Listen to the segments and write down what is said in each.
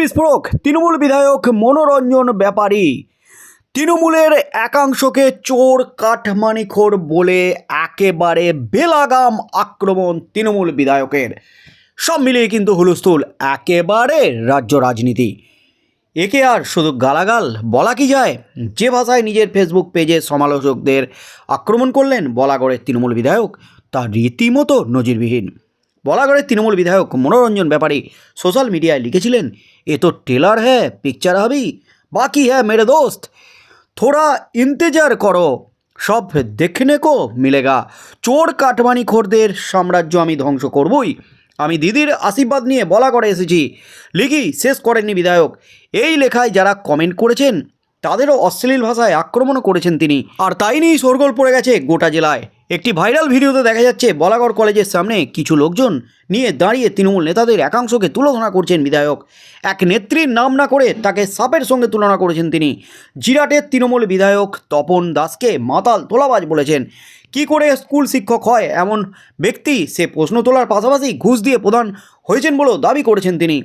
বিস্ফোরক তৃণমূল বিধায়ক মনোরঞ্জন ব্যাপারী। তৃণমূলের একাংশকে চোর, কাঠমানিখোর বলে একেবারে বেলাগাম আক্রমণ তৃণমূল বিধায়কের। সব মিলিয়ে কিন্তু হুলস্থুল, একেবারে রাজ্য রাজনীতি। একে আর শুধু গালাগাল বলা কি যায়? যে ভাষায় নিজের ফেসবুক পেজে সমালোচকদের আক্রমণ করলেন বলাগড়ের তৃণমূল বিধায়ক, তা রীতিমতো নজিরবিহীন। বলাগড়ের তৃণমূল বিধায়ক মনোরঞ্জন ব্যাপারী সোশ্যাল মিডিয়ায় লিখেছিলেন এ তো টেলার হ্যাঁ পিকচার হবি, বাকি হ্যাঁ মেরে দোস্ত। থোড়া ইন্তেজার করো, সব দেখনে কো মিলেগা। চোর কাটমানি খোরদের সাম্রাজ্য আমি ধ্বংস করবই। আমি দিদির আশীর্বাদ নিয়ে বলা করে এসেছি। লিখি, শেষ করেননি বিধায়ক। এই লেখায় যারা কমেন্ট করেছেন, তাদেরও অশ্লীল ভাষায় আক্রমণও করেছেন তিনি। আর তাই নিয়েই শোরগোল পড়ে গেছে গোটা জেলায়। একটি ভাইরাল ভিডিওতে দেখা যাচ্ছে, বলাগড় কলেজের সামনে কিছু লোকজন নিয়ে দাঁড়িয়ে তৃণমূল নেতাদের একাংশকে তুলনা করছেন বিধায়ক। এক নেত্রীর নাম না করে তাকে সাপের সঙ্গে তুলনা করেছেন তিনি। জিরাটের তৃণমূল বিধায়ক তপন দাসকে মাতাল তোলাবাজ বলেছেন। কি করে স্কুল শিক্ষক হয় এমন ব্যক্তি? সে প্রশ্ন তোলার পাশাপাশি ঘুষ দিয়ে প্রধান হয়েছেন বলেও দাবি করেছেন তিনি।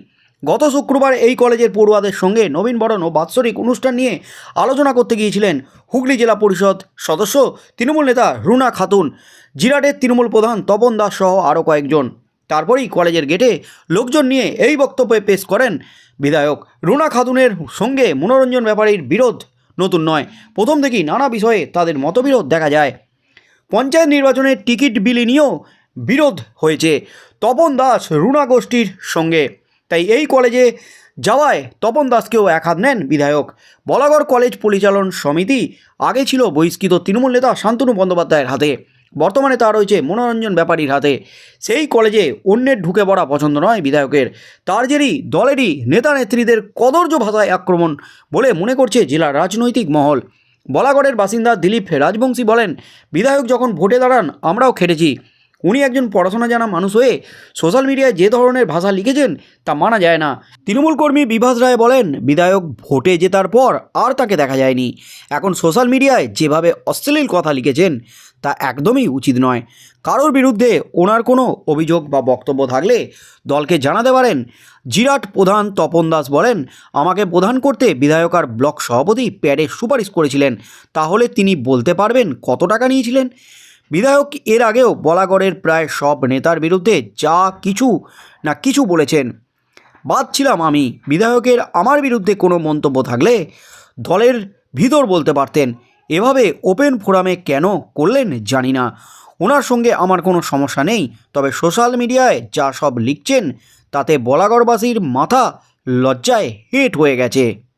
গত শুক্রবার এই কলেজের পড়ুয়াদের সঙ্গে নবীনবরণ ও বাৎসরিক অনুষ্ঠান নিয়ে আলোচনা করতে গিয়েছিলেন হুগলি জেলা পরিষদ সদস্য তৃণমূল নেতা রুনা খাতুন, জিরাটের তৃণমূল প্রধান তপন দাস সহ আরও কয়েকজন। তারপরেই কলেজের গেটে লোকজন নিয়ে এই বক্তব্যে পেশ করেন বিধায়ক। রুনা খাতুনের সঙ্গে মনোরঞ্জন ব্যাপারীর বিরোধ নতুন নয়। প্রথম থেকেই নানা বিষয়ে তাদের মতবিরোধ দেখা যায়। পঞ্চায়েত নির্বাচনের টিকিট বিলি নিয়েও বিরোধ হয়েছে। তপন দাস, রুনা গোষ্ঠীর সঙ্গে তাই এই কলেজে যাওয়ায় তপন দাসকেও এক হাত নেন বিধায়ক। বলাগড় কলেজ পরিচালন সমিতি আগে ছিল বহিষ্কৃত তৃণমূল নেতা শান্তনু বন্দ্যোপাধ্যায়ের হাতে, বর্তমানে তা রয়েছে মনোরঞ্জন ব্যাপারীর হাতে। সেই কলেজে অন্যের ঢুকে পড়া পছন্দ নয় বিধায়কের। তার জেরই দলেরই নেতা নেত্রীদের কদর্য ভাষায় আক্রমণ বলে মনে করছে জেলার রাজনৈতিক মহল। বলাগড়ের বাসিন্দা দিলীপ রাজবংশী বলেন, বিধায়ক যখন ভোটে দাঁড়ান, আমরাও খেটেছি। উনি একজন পড়াশোনা জানা মানুষ হয়ে সোশ্যাল মিডিয়ায় যে ধরনের ভাষা লিখেছেন তা মানা যায় না। তৃণমূল কর্মী বিভাস রায় বলেন, বিধায়ক ভোটে জেতার পর আর তাকে দেখা যায়নি। এখন সোশ্যাল মিডিয়ায় যেভাবে অশ্লীল কথা লিখেছেন, তা একদমই উচিত নয়। কারোর বিরুদ্ধে ওনার কোনো অভিযোগ বা বক্তব্য থাকলে দলকে জানাতে পারেন। জিরাট প্রধান তপন দাস বলেন, আমাকে প্রধান করতে বিধায়ক আর ব্লক সভাপতি প্যাডে সুপারিশ করেছিলেন। তাহলে তিনি বলতে পারবেন কত টাকা নিয়েছিলেন? বিধায়ক এর আগেও বলাগড়ের প্রায় সব নেতার বিরুদ্ধে যা কিছু না কিছু বলেছেন। বাদ ছিলাম আমি, বিধায়কের আমার বিরুদ্ধে কোনো মন্তব্য থাকলে দলের ভিতর বলতে পারতেন। এভাবে ওপেন ফোরামে কেন করলেন জানি না। ওনার সঙ্গে আমার কোনো সমস্যা নেই, তবে সোশ্যাল মিডিয়ায় যা সব লিখছেন তাতে বলাগড়বাসীর মাথা লজ্জায় হেট হয়ে গেছে।